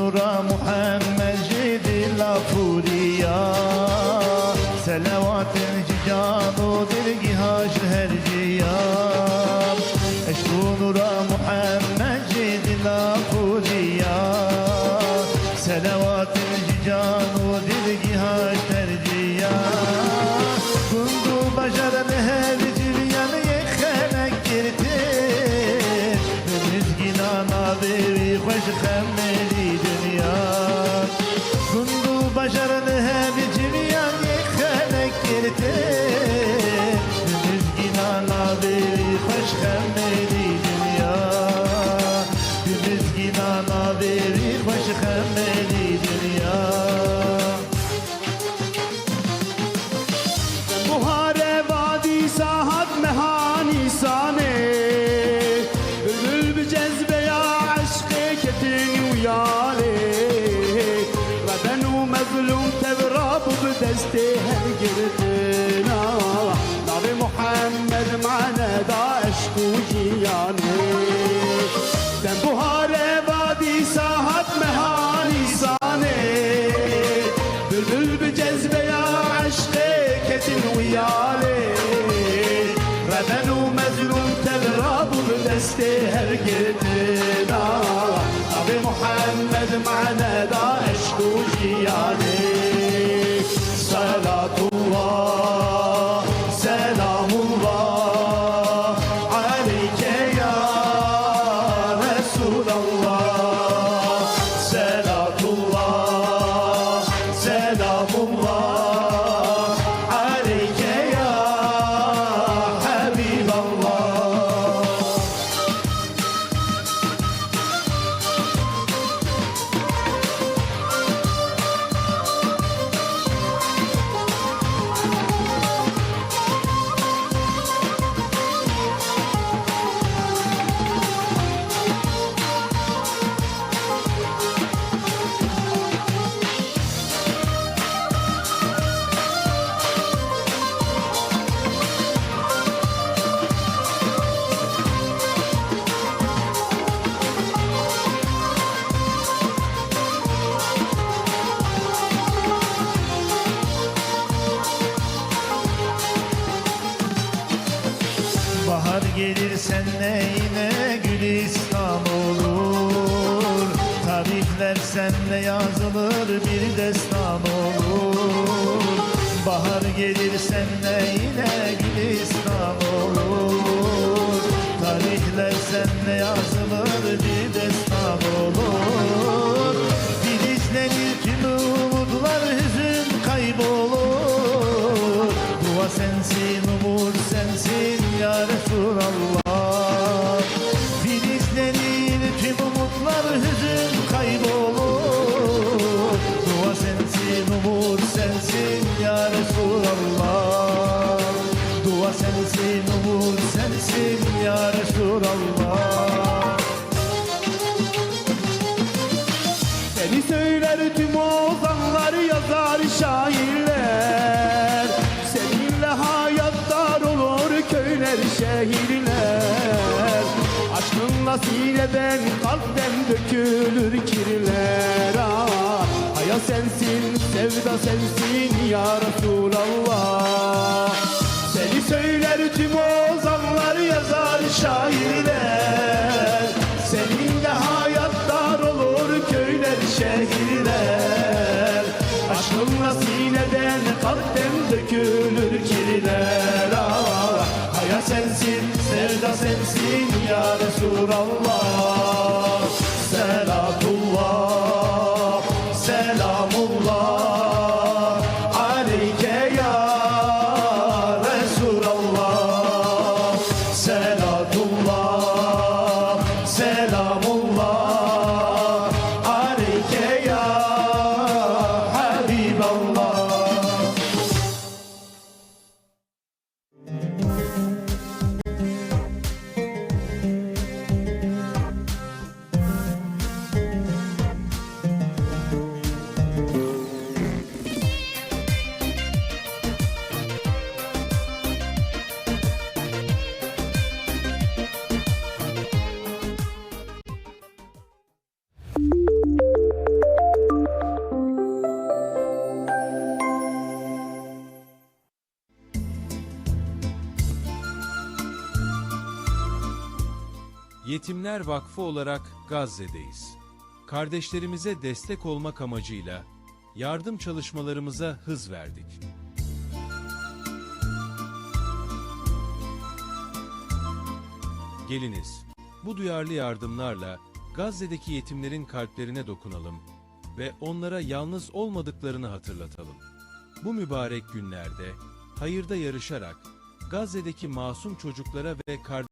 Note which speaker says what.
Speaker 1: نورا محمد جد لا فوريا سلوات الجيجان ودرقي هاش هرجيا اشكو نورا محمد جد لا فوريا سلوات الجيجان ودرقي هاش هرجيا كنتو بشر her ciryanı yekhenek girtin Rızgin ana devi hoş khemmeli dünya Kundu başarını
Speaker 2: bu deste her girdina Nabi Muhammed mane da aşkı ciyane Ben buhare vadi sahat mehani sane Bülbül bir cezbe ya aşkı ketin uyale Ve ben o mezlum tevrabı deste her girdina
Speaker 1: Bahar gelir senle yine gülistan olur. Tarihler senle yazılır bir destan olur umutlar hüzün kaybolur Dua sensin, umut sensin ya Resulallah. Dua sensin, umut sensin ya Resulallah.
Speaker 2: Seni söyler tüm ozanlar yazar şairler. Seninle hayatlar olur köyler şehirler Sineden kalpten dökülür kirler ah, Hayat sensin sevda sensin ya Resulallah. Seni söyler tüm ozanlar yazar şairler. Seninle hayatlar olur köyler şehirler. Aşkınla sineden kalpten dökülür Resulallah Selatullah Selamullah Aleyke ya Resulallah. Selatullah Selamullah
Speaker 3: Yetimler Vakfı olarak Gazze'deyiz. Kardeşlerimize destek olmak amacıyla yardım çalışmalarımıza hız verdik. Geliniz, bu duyarlı yardımlarla Gazze'deki yetimlerin kalplerine dokunalım ve onlara yalnız olmadıklarını hatırlatalım. Bu mübarek günlerde hayırda yarışarak Gazze'deki masum çocuklara ve kardeşlerimize